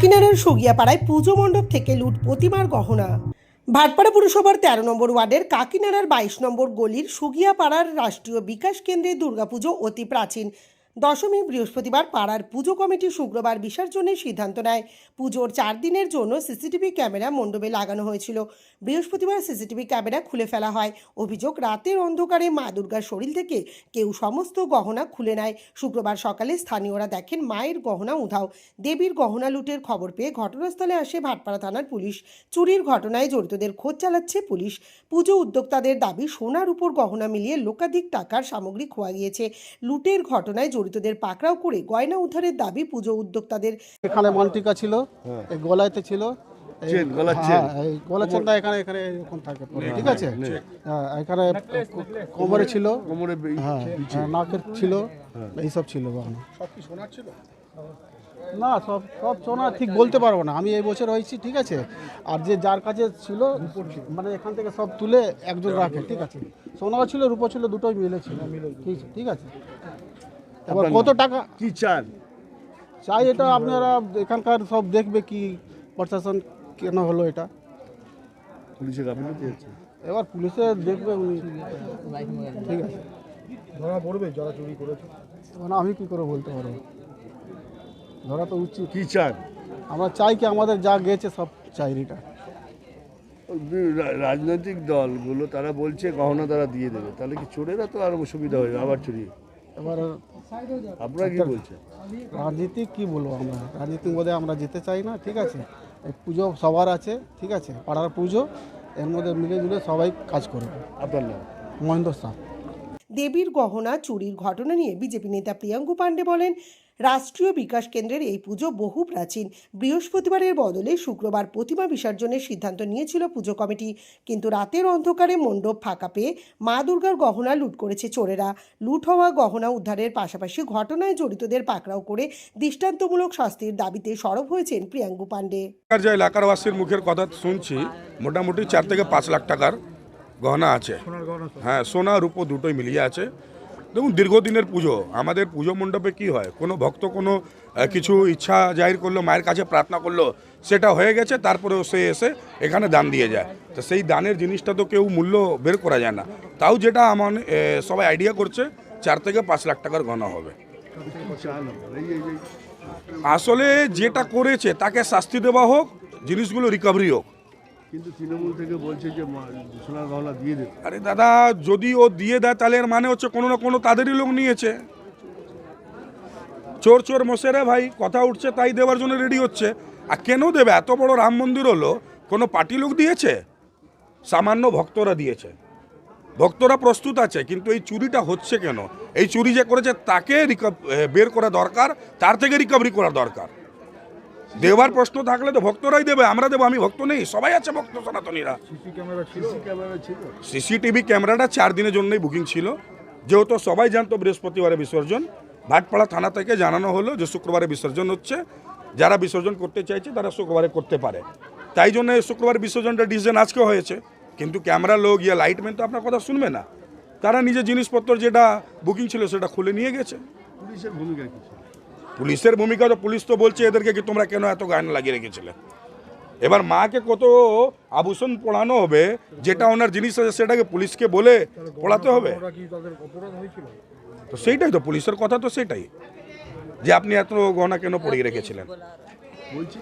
কাকিনাড়ার সগিয়াপাড়ায় পুজো মণ্ডপ থেকে লুট প্রতিমার গহনা। ভাটপাড়া পুরসভার তেরো নম্বর ওয়ার্ডের কাকিনাড়ার বাইশ নম্বর গলির সুগিয়াপাড়ার রাষ্ট্রীয় বিকাশ কেন্দ্রে দুর্গাপুজো অতি প্রাচীন। দশমী, বৃহস্পতিবার পাড়ার পুজো কমিটি শুক্রবার বিসর্জনের সিদ্ধান্ত নেয়। পুজোর চার দিনের জন্য সিসিটিভি ক্যামেরা মণ্ডপে লাগানো হয়েছিল। বৃহস্পতিবার সিসিটিভি ক্যামেরা খুলে ফেলা হয়। অভিযোগ, রাতের অন্ধকারে মা দুর্গার শরীর থেকে কেউ সমস্ত গহনা খুলে নেয়। শুক্রবার সকালে স্থানীয়রা দেখেন মায়ের গহনা উধাও। দেবীর গহনা লুটের খবর পেয়ে ঘটনাস্থলে আসে ভাটপাড়া থানার পুলিশ। চুরির ঘটনায় জড়িতদের খোঁজ চালাচ্ছে পুলিশ। পুজো উদ্যোক্তাদের দাবি, সোনার উপর গহনা মিলিয়ে লোকাধিক টাকার সামগ্রী খোয়া গিয়েছে। লুটের ঘটনায় জড়িতদের পাকড়াও করে গয়না উদ্ধারের দাবি পুজো উদ্যোক্তাদের। এখানে মন্টিকা ছিল এই গলাইতে ছিল। গলার হ্যাঁ, চেনটা এখানে এখানে এরকম থাকে ঠিক আছে? হ্যাঁ, এখানে কোমরে ছিল। কোমরে হ্যাঁ হ্যাঁ, নাকের ছিল এইসব ছিল না সব সব সোনা ঠিক বলতে পারব না। আমি এই বছর হয়েছি ঠিক আছে? আর যে যার কাছে ছিল মানে এখান থেকে সব তুলে একজন রাখে ঠিক আছে? সোনাও ছিল রূপো ছিল দুটোই মিলে ছিল ঠিক ঠিক আছে? এবার কত টাকা? কি চান? চাই এটা আপনারা এখানকার সব দেখবে কি প্রশাসন কেন হলো এটা। পুলিশে গাফিলতি এবার পুলিশে দেখবে ঠিক আছে। ধরা পড়বে যারা চুরি করেছে। মানে আমি কি করে বলতে পারব? ধরা তো উচিত। কি চান? আমরা চাই কি আমাদের যা গেছে সব চাই এটা। ওই বি- রা- রাজনৈতিক দলগুলো তারা বলছে গহনা তারা দিয়ে দেবে। তাহলে কি চোরেরা তো আরও সুবিধা হবে আবার চুরি। এবার আপনারা কি বলছেন? রাজনীতি কি বলব আমরা? রাজনীতির মধ্যে আমরা যেতে চাই না ঠিক আছে? এই পুজো সবার আছে ঠিক আছে? পাড়ার পুজো এর মধ্যে মিলে জুলে সবাই কাজ করবে। আপনার নাম? মহেন্দ্র শাহ দেবীর গহনা চুরির ঘটনা নিয়ে বিজেপি নেতা প্রিয়াঙ্কু পাণ্ডে বলেন, রাষ্ট্রীয় বিকাশ কেন্দ্রের এই পুজো বহু প্রাচীন। বৃহস্পতিবারের বদলে শুক্রবার প্রতিমা বিসর্জনের সিদ্ধান্ত নিয়েছিল পুজো কমিটি। কিন্তু রাতের অন্ধকারে মণ্ডপ ফাঁকা পেয়ে মা দুর্গার গহনা লুট করেছে চোরেরা। লুট হওয়া গহনা উদ্ধারের পাশাপাশি ঘটনায় জড়িতদের পাকড়াও করে দৃষ্টান্তমূলক শাস্তির দাবিতে সরব হয়েছেন প্রিয়াঙ্কু পাণ্ডে। যে এলাকারবাসীর মুখের কথা শুনছি। মোটামুটি চার থেকে পাঁচ লাখ টাকার গহনা আছে। হ্যাঁ সোনা রূপো দুটোই মিলিয়ে আছে। দেখুন দীর্ঘদিনের পুজো আমাদের পুজো মণ্ডপে কি হয়? কোনো ভক্ত কোনো কিছু ইচ্ছা জাহির করল মায়ের কাছে প্রার্থনা করল সেটা হয়ে গেছে তারপরেও সে এসে এখানে দান দিয়ে যায়। তো সেই দানের জিনিসটা তো কেউ মূল্য বের করা যায় না। তাও যেটা আমার সবাই আইডিয়া করছে চার থেকে পাঁচ লাখ টাকার গহনা হবে। আসলে যেটা করেছে তাকে শাস্তি দেওয়া হোক জিনিসগুলো রিকভারি হোক। কিন্তু তৃণমূল থেকে বলছে যে সোনার গহনা দিয়ে দেবে। আরে দাদা, যদি ও দিয়ে দেয়, তাহলে এর মানে হচ্ছে কোনো না কোনো তাদেরই লোক নিয়েছে। চোর চোর মশেরা ভাই, কথা উঠছে, তাই দেওয়ার জন্য রেডি হচ্ছে। আর কেন দেবে? এত বড় রাম মন্দির হলো, কোনো পার্টি লোক দিয়েছে? সামান্য ভক্তরা দিয়েছে। ভক্তরা প্রস্তুত আছে, কিন্তু এই চুরিটা হচ্ছে কেন? এই চুরি যে করেছে, তাকে বের করা দরকার, তার থেকে রিকভারি করা দরকার। দেওয়ার প্রশ্ন থাকলে তো ভক্তরাই দেবে আমরা দেবো আমি ভক্ত নেই সবাই আছে ভক্ত সনাতনীরা। সিসি ক্যামেরা ছিল। সিসি ক্যামেরা ছিল। সিসিটিভি ক্যামেরাটা চার দিনের জন্যই বুকিং ছিল। যেহেতু সবাই জানতো বৃহস্পতিবারে বিসর্জন ভাটপাড়া থানা থেকে জানানো হলো যে শুক্রবারে বিসর্জন হচ্ছে। যারা বিসর্জন করতে চাইছে তারা শুক্রবারে করতে পারে। তাই জন্য এই শুক্রবার বিসর্জনটা ডিসিশন আজকে হয়েছে। কিন্তু ক্যামেরা লোক ইয়া লাইটম্যান তো আপনার কথা শুনবে না। তারা নিজের জিনিসপত্র যেটা বুকিং ছিল সেটা খুলে নিয়ে গেছে। পুলিশের ভূমিকা কি ছিল? পুলিশের ভূমিকা তো পুলিশ তো বলছে এদেরকে কি তোমরা কেন এত গান লাগিয়ে রেখেছিলে? এবার মাকে কত আভূষণ পড়ানো হবে, যেটা ওনার জিনিস আছে সেটাকে পুলিশকে বলে পড়াতে হবে? তো সেইটাই তো, পুলিশের কথা তো সেটাই যে আপনি এত গহনা কেন পড়িয়ে রেখেছিলেন? বলছি